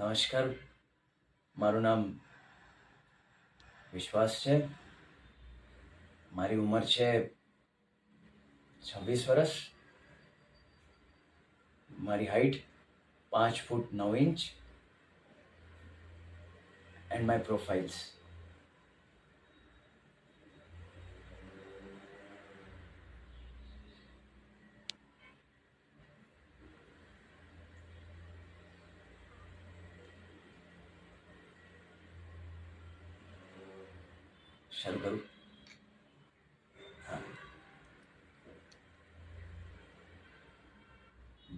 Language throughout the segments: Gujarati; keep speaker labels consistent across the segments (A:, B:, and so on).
A: નમસ્કાર. મારું નામ વિશ્વાસ છે. મારી ઉંમર છે છવ્વીસ વર્ષ. મારી હાઈટ પાંચ ફૂટ નવ ઇંચ. એન્ડ માય પ્રોફાઇલ્સ શરૂ કરું.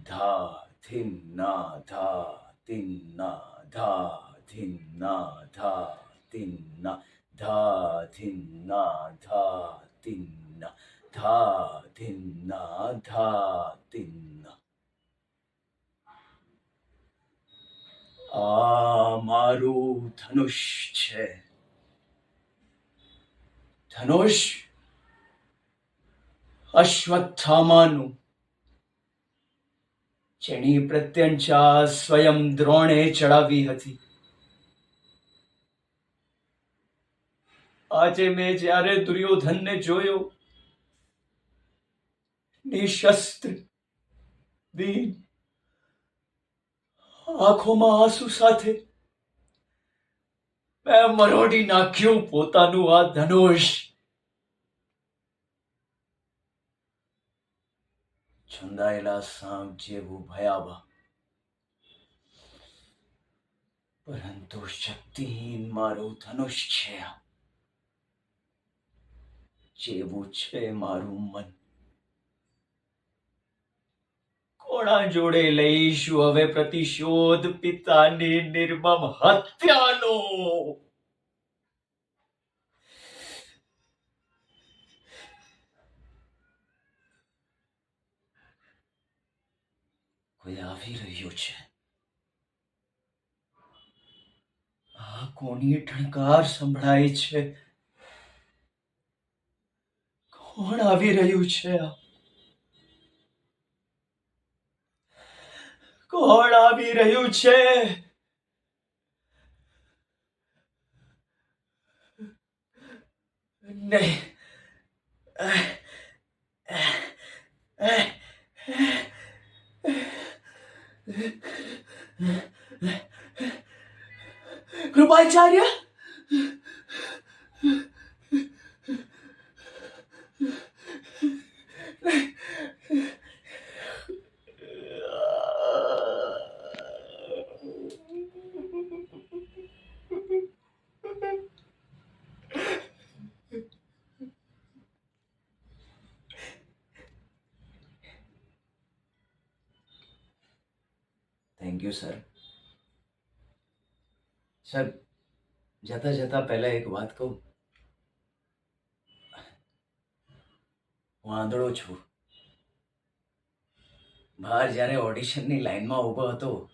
A: ધા, ધીન, ના, ધા તીન ના, ધા, ધીન, ના, ધા તીન ના, ધા, ધીન, ના, ધા તીન ના, ધા, ધીન ધા તીન આ મારું ધનુષ છે. ધનુષ, અશ્વત્થામાનું. જેની પ્રત્યંચા સ્વયં દ્રોણે ચડાવી હતી. આજે મેં જ્યારે દુર્યોધનને જોયો નિશસ્ત્ર દીન આંખોમાં આંસુ સાથે મેં મરોડી નાખ્યું પોતાનું આ ધનુષ. છુંદાયેલા સાપ જેવું ભયાવહ. પરંતુ શક્તિહીન મારું ધનુષ છે જેવું છે મારું મન. કોણા જોડે લઈશું. હવે પ્રતિશોધ પિતાની નિર્મમ હત્યાનો. કોઈ આવી રહ્યું છે? આ કોની ઠણકાર સંભળાય છે? કોણ આવી રહ્યું છે? આ કોણ આવી રહ્યું છે? નહીં. Kripacharya? Thank you sir. Sir, જતા જતા પહેલા એક વાત કહું. હું આંધળો છું. બહાર જ્યારે ઓડિશનની લાઈનમાં ઊભો હતો,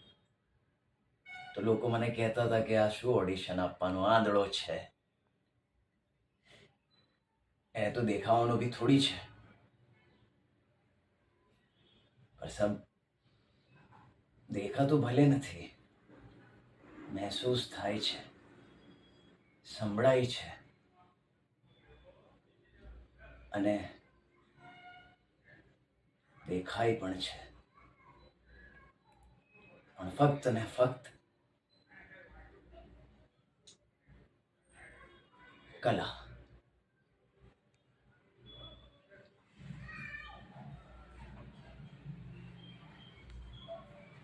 A: તો લોકો મને કહેતા હતા કે, આ શું ઓડિશન આપવાનું? આંધળો છે. એને તો દેખાવાનું બી થોડી છે. પણ સબ દેખાતું ભલે નથી. મહેસૂસ થાય છે. સંભળાય છે. અને દેખાય પણ છે. પણ ફક્ત ને ફક્ત કલા.